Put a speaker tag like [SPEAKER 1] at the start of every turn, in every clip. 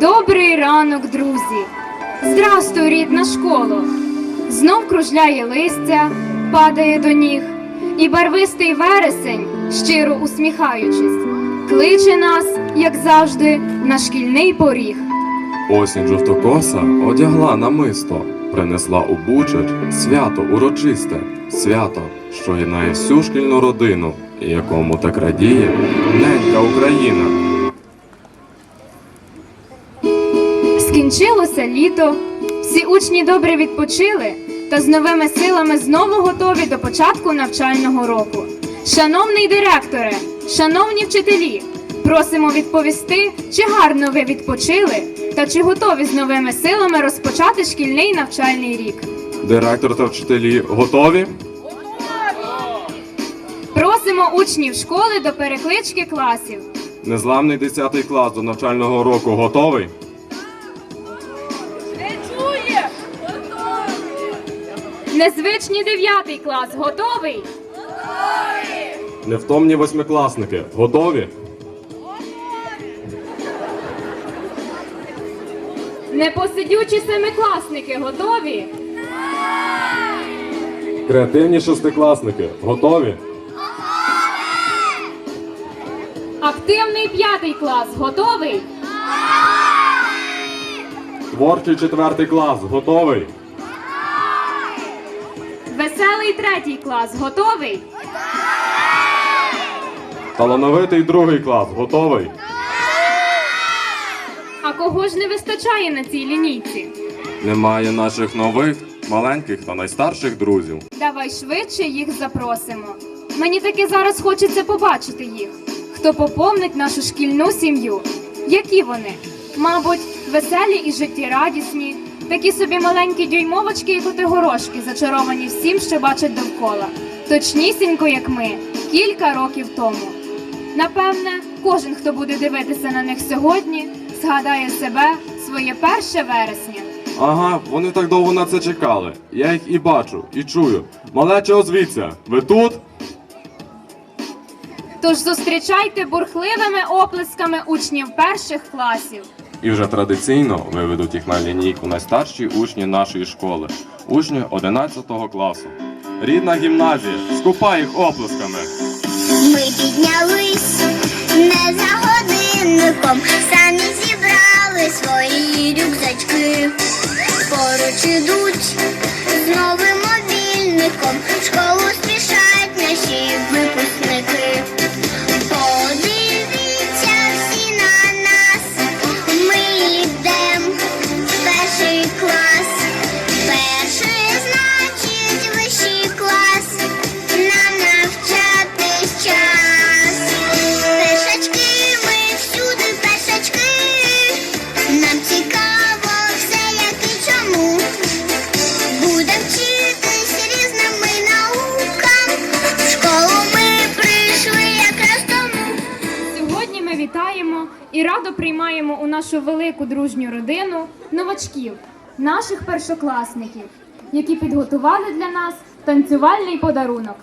[SPEAKER 1] Добрий ранок, друзі! Здрастуй, рідна школо! Знов кружляє листя, падає до ніг, і барвистий вересень, щиро усміхаючись, кличе нас, як завжди, на шкільний поріг.
[SPEAKER 2] Осінь жовтокоса одягла намисто, принесла у бучач свято урочисте, свято, що єднає всю шкільну родину, якому так радіє ненька Україна.
[SPEAKER 1] Скінчилося літо, всі учні добре відпочили та з новими силами знову готові до початку навчального року. Шановний директоре, шановні вчителі, просимо відповісти, чи гарно ви відпочили та чи готові з новими силами розпочати шкільний навчальний рік.
[SPEAKER 2] Директор та вчителі готові?
[SPEAKER 1] Просимо учнів школи до переклички класів.
[SPEAKER 2] Незламний 10 клас до навчального року готовий?
[SPEAKER 1] Незвичні 9 клас готовий?
[SPEAKER 2] Невтомні восьмикласники готові?
[SPEAKER 1] Непосидючі семикласники готові?
[SPEAKER 2] Креативні шестикласники готові?
[SPEAKER 1] Активний п'ятий клас готовий?
[SPEAKER 2] Творчий четвертий клас готовий?
[SPEAKER 1] Веселий третій клас готовий?
[SPEAKER 2] Талановитий другий клас готовий?
[SPEAKER 1] А кого ж не вистачає на цій лінійці?
[SPEAKER 2] Немає наших нових, маленьких та найстарших друзів.
[SPEAKER 1] Давай швидше їх запросимо. Мені таки зараз хочеться побачити їх. Хто поповнить нашу шкільну сім'ю? Які вони? Мабуть, веселі і життєрадісні, такі собі маленькі дюймовочки і котигорошки, зачаровані всім, що бачать довкола. Точнісінько, як ми, кілька років тому. Напевне, кожен, хто буде дивитися на них сьогодні, згадає себе своє перше вересня.
[SPEAKER 2] Ага, вони так довго на це чекали. Я їх і бачу, і чую. Малече озвіться, ви тут?
[SPEAKER 1] Тож зустрічайте бурхливими оплесками учнів перших класів.
[SPEAKER 2] І вже традиційно виведуть їх на лінійку найстарші учні нашої школи, учні 11 класу. Рідна гімназія, скупай їх оплесками.
[SPEAKER 3] Ми піднялись не за годинником, самі зібрали свої рюкзачки. Поруч ідуть з новим мобільником, в школу спішать наші випускники.
[SPEAKER 1] Нашу велику дружню родину новачків, наших першокласників, які підготували для нас танцювальний подарунок.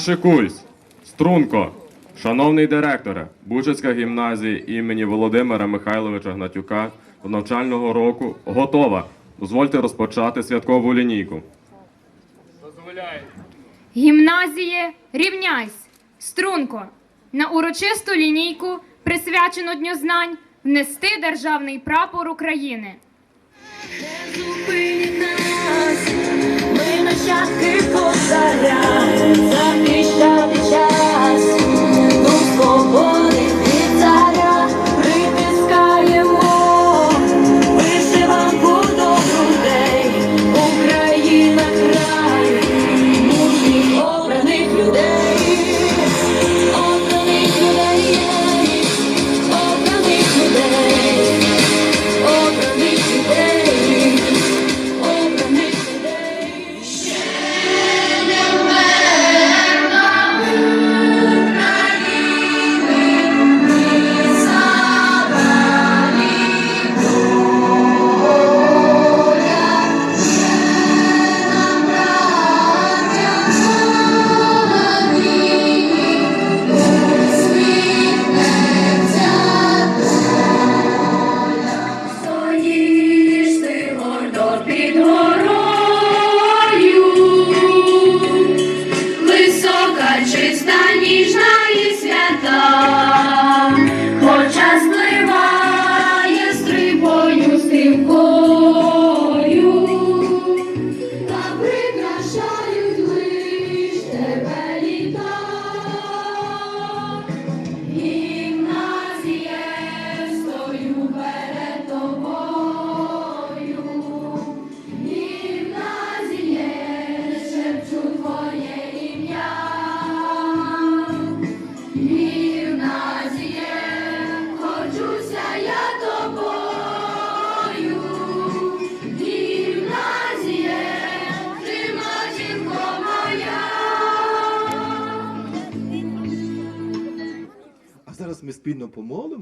[SPEAKER 2] Гімназія Шикуйсь, Струнко, шановний директоре, Бучацька гімназія імені Володимира Михайловича Гнатюка до навчального року готова. Дозвольте розпочати святкову лінійку.
[SPEAKER 1] Гімназіє, рівняйсь, струнко, на урочисту лінійку, присвячену Дню знань, внести державний прапор України.
[SPEAKER 4] Зупиніть нас, козаря, захищати час, ну свободи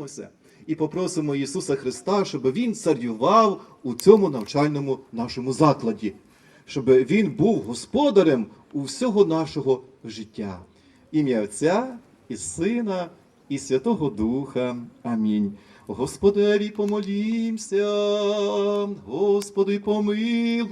[SPEAKER 5] помолимося і попросимо Ісуса Христа, щоб Він царював у цьому навчальному нашому закладі, щоб Він був господарем у всього нашого життя. Ім'я Отця і Сина і Святого Духа. Амінь. Господеві помолімся, Господи, помилуй.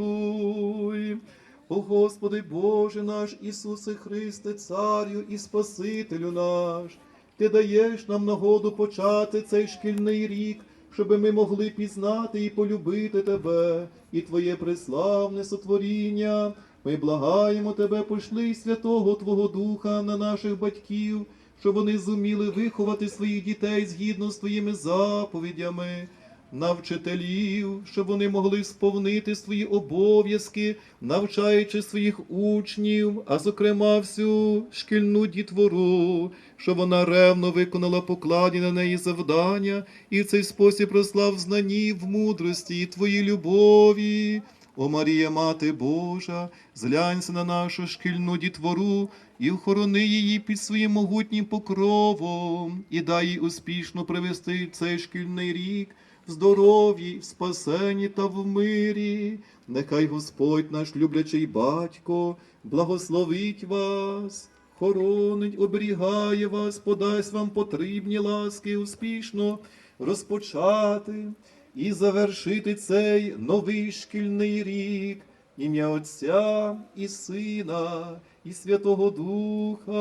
[SPEAKER 5] О Господи Боже наш Ісусе Христе, Царю і Спасителю наш, Ти даєш нам нагоду почати цей шкільний рік, щоб ми могли пізнати і полюбити Тебе і Твоє преславне сотворіння. Ми благаємо Тебе, пошли Святого Твого Духа на наших батьків, щоб вони зуміли виховати своїх дітей згідно з Твоїми заповідями на вчителів, щоб вони могли сповнити свої обов'язки, навчаючи своїх учнів, а зокрема всю шкільну дітвору, щоб вона ревно виконала покладені на неї завдання і в цей спосіб росла в знанні, в мудрості і твоїй любові. О Марія, Мати Божа, зглянься на нашу шкільну дітвору і охорони її під своїм могутнім покровом, і дай їй успішно привести цей шкільний рік в здоров'ї, в спасенні та в мирі. Нехай Господь наш люблячий батько благословить вас, хоронить, оберігає вас, подасть вам потрібні ласки успішно розпочати і завершити цей новий шкільний рік. Ім'я Отця і Сина, і Святого Духа.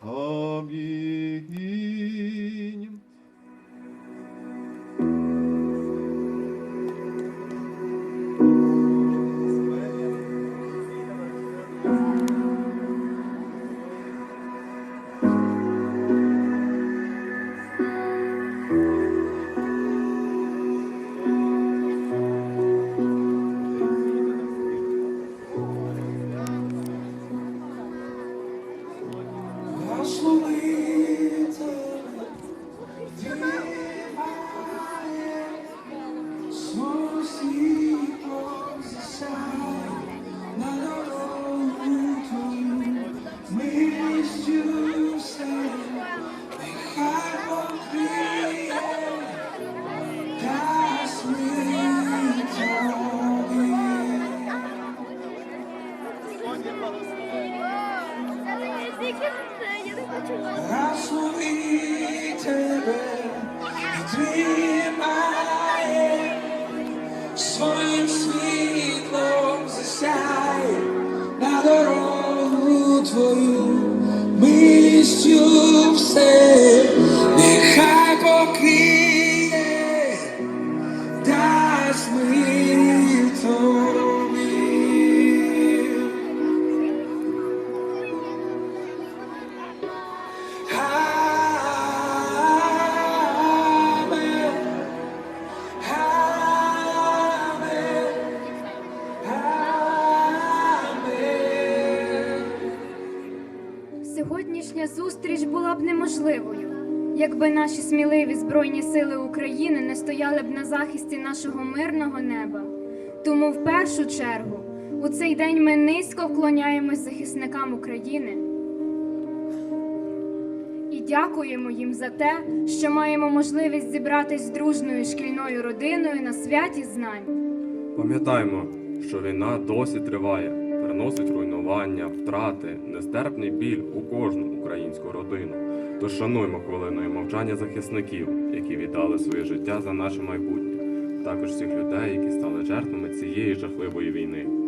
[SPEAKER 5] Амінь.
[SPEAKER 1] Якби наші сміливі Збройні сили України не стояли б на захисті нашого мирного неба. Тому в першу чергу у цей день ми низько вклоняємось захисникам України і дякуємо їм за те, що маємо можливість зібратись з дружною шкільною родиною на святі знань.
[SPEAKER 2] Пам'ятаймо, що війна досі триває, приносить руйнування, втрати, нестерпний біль у кожну українську родину. Тож шануймо хвилиною мовчання захисників, які віддали своє життя за наше майбутнє, також всіх людей, які стали жертвами цієї жахливої війни.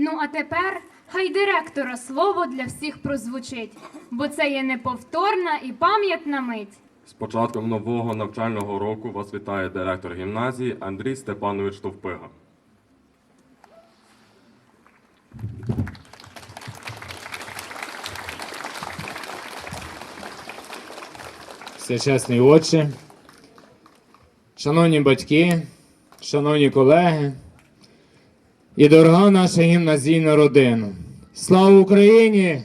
[SPEAKER 1] Ну а тепер хай директора слово для всіх прозвучить, бо це є неповторна і пам'ятна мить.
[SPEAKER 2] З початком нового навчального року вас вітає директор гімназії Андрій Степанович Товпига.
[SPEAKER 6] Всечесний Отче, шановні батьки, шановні колеги і дорога наша гімназійна родина. Слава Україні!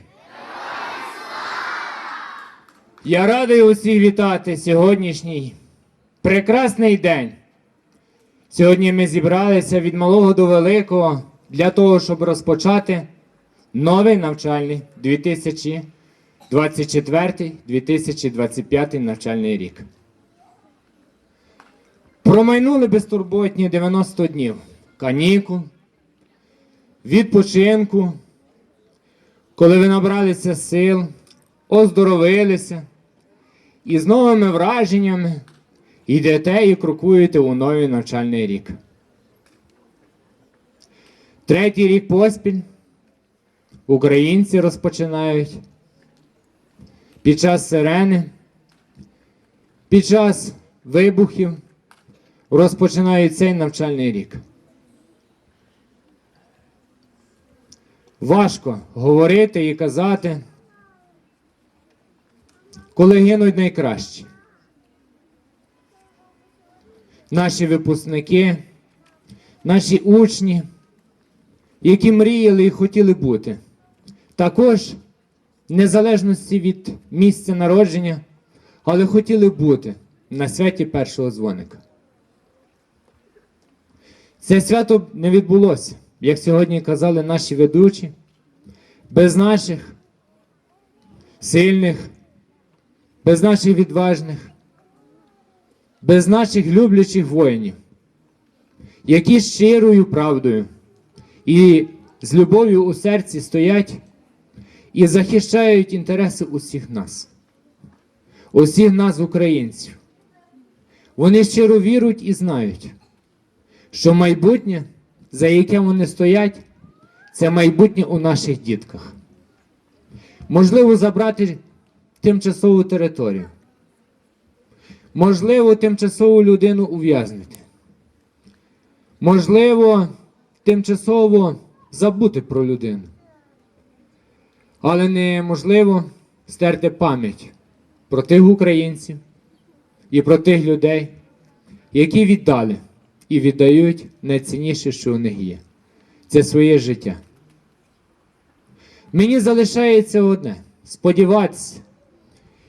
[SPEAKER 6] Я радий усіх вітати сьогоднішній прекрасний день. Сьогодні ми зібралися від малого до великого для того, щоб розпочати новий навчальний 2024-2025 навчальний рік. Промайнули безтурботні 90 днів канікул, відпочинку, коли ви набралися сил, оздоровилися і з новими враженнями йдете і крокуєте у новий навчальний рік. Третій рік поспіль українці розпочинають під час сирени, під час вибухів розпочинають цей навчальний рік. Важко говорити і казати, коли гинуть найкращі. Наші випускники, наші учні, які мріяли і хотіли бути. Також, в незалежності від місця народження, але хотіли бути на святі першого дзвоника. Це свято не відбулося, як сьогодні казали наші ведучі, без наших сильних, без наших відважних, без наших люблячих воїнів, які щирою правдою і з любов'ю у серці стоять і захищають інтереси усіх нас, усіх нас, українців. Вони щиро вірують і знають, що майбутнє, за яке вони стоять, це майбутнє у наших дітках. Можливо, забрати тимчасову територію. Можливо, тимчасову людину ув'язнити. Можливо, тимчасово забути про людину. Але неможливо стерти пам'ять про тих українців і про тих людей, які віддали і віддають найцінніше, що у них є. Це своє життя. Мені залишається одне сподіватися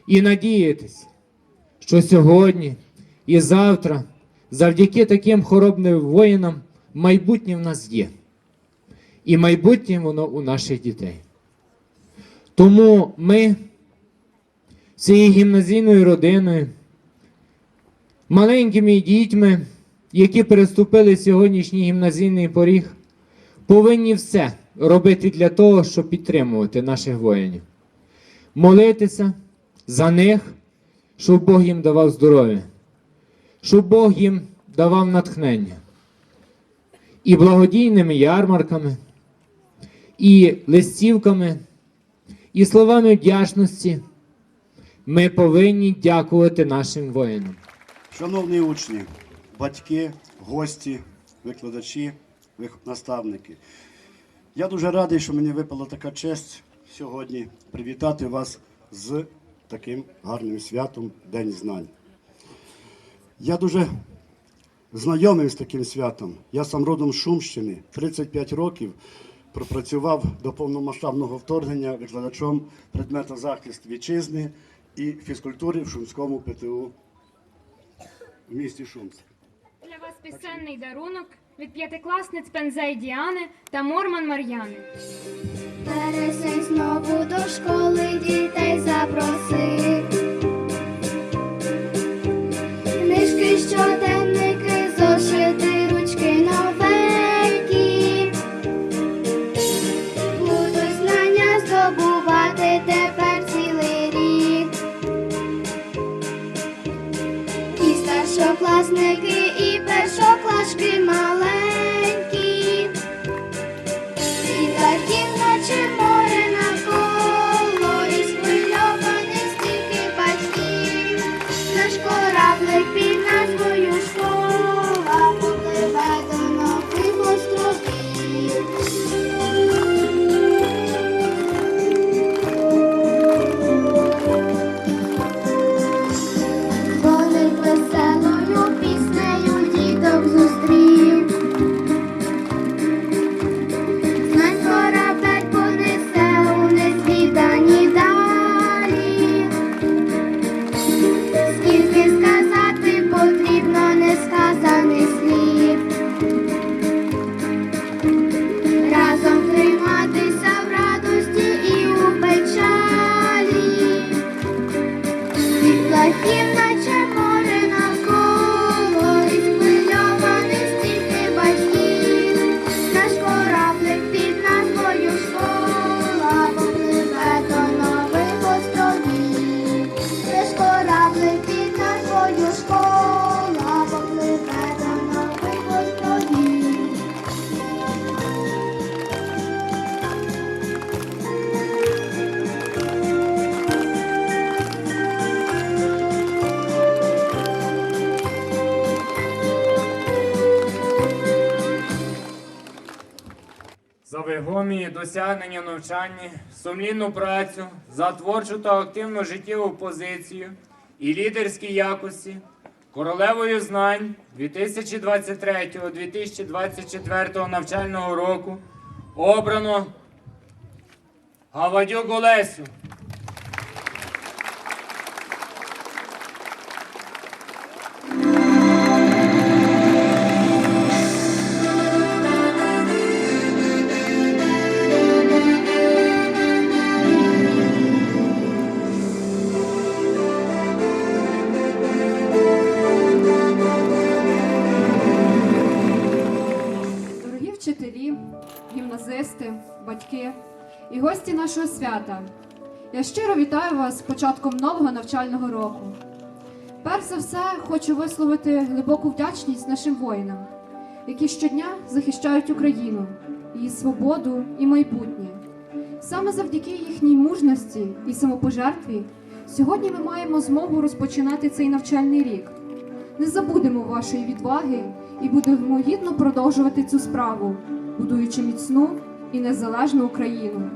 [SPEAKER 6] і надіятися, що сьогодні і завтра, завдяки таким хоробним воїнам, майбутнє в нас є. І майбутнє воно у наших дітей. Тому ми цією гімназійною родиною, маленькими дітьми, які переступили сьогоднішній гімназійний поріг, повинні все робити для того, щоб підтримувати наших воїнів, молитися за них, щоб Бог їм давав здоров'я, щоб Бог їм давав натхнення. І благодійними ярмарками, і листівками, і словами вдячності ми повинні дякувати нашим воїнам.
[SPEAKER 7] Шановні учні, батьки, гості, викладачі, наставники. Я дуже радий, що мені випала така честь сьогодні привітати вас з таким гарним святом День знань. Я дуже знайомий з таким святом. Я сам родом з Шумщини, 35 років пропрацював до повномасштабного вторгнення викладачом предмета захист вітчизни і фізкультури в Шумському ПТУ в місті Шумськ.
[SPEAKER 1] Для вас пісенний дарунок від п'ятикласниць Пензей Діани та Морман Мар'яни.
[SPEAKER 8] Пересень знову до школи дітей запроси.
[SPEAKER 6] Досягнення навчання, сумлінну працю, за творчу та активну життєву позицію і лідерські якості, королевою знань 2023-2024 навчального року обрано Гавадюк Олесю.
[SPEAKER 9] Щиро вітаю вас з початком нового навчального року. Перш за все, хочу висловити глибоку вдячність нашим воїнам, які щодня захищають Україну, її свободу і майбутнє. Саме завдяки їхній мужності і самопожертві сьогодні ми маємо змогу розпочинати цей навчальний рік. Не забудемо вашої відваги і будемо гідно продовжувати цю справу, будуючи міцну і незалежну Україну.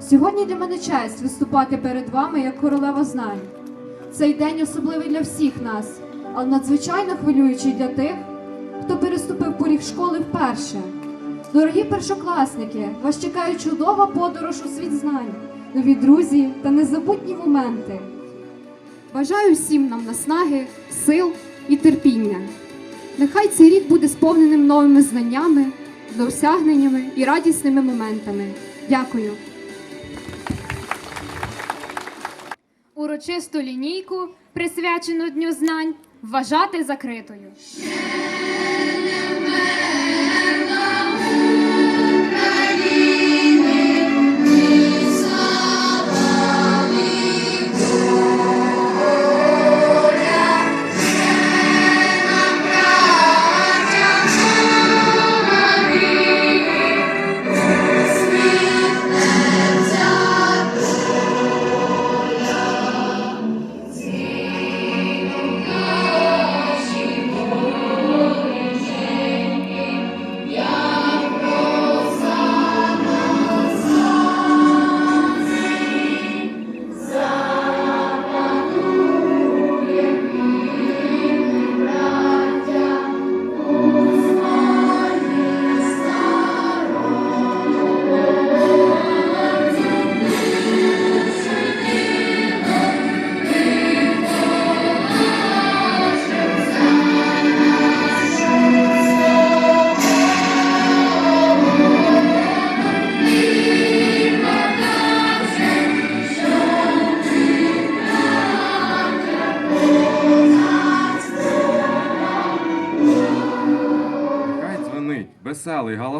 [SPEAKER 9] Сьогодні для мене честь виступати перед вами як королева знань. Цей день особливий для всіх нас, але надзвичайно хвилюючий для тих, хто переступив поріг школи вперше. Дорогі першокласники, вас чекає чудова подорож у світ знань, нові друзі та незабутні моменти. Бажаю всім нам наснаги, сил і терпіння. Нехай цей рік буде сповненим новими знаннями, досягненнями і радісними моментами. Дякую.
[SPEAKER 1] Урочисту лінійку, присвячену Дню знань, вважати закритою.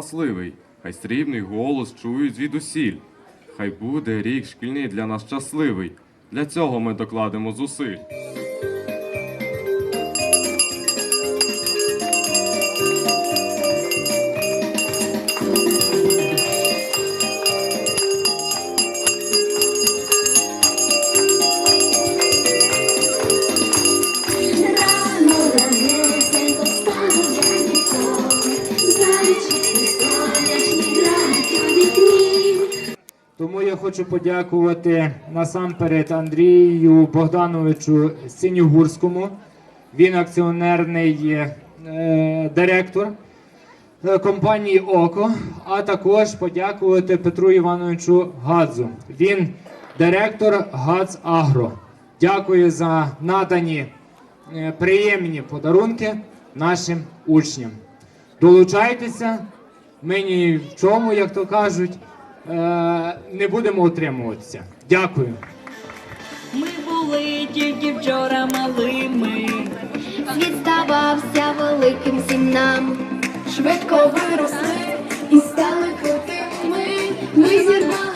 [SPEAKER 2] Галасливий, хай срібний голос чують звідусіль. Хай буде рік шкільний для нас щасливий. Для цього ми докладемо зусиль.
[SPEAKER 6] Хочу подякувати насамперед Андрію Богдановичу Синігурському. Він акціонерний е, директор е, компанії ОКО, а також подякувати Петру Івановичу Гадзу. Він директор Гадз Агро. Дякую за надані е, приємні подарунки нашим учням. Долучайтеся, ми ні в чому, як то кажуть, Е, не будемо утримуватися. Дякую.
[SPEAKER 4] Ми були тільки вчора малими.
[SPEAKER 8] Світ здавався великим всім нам.
[SPEAKER 9] Швидко виросли і стали крутими. Ми зірвали.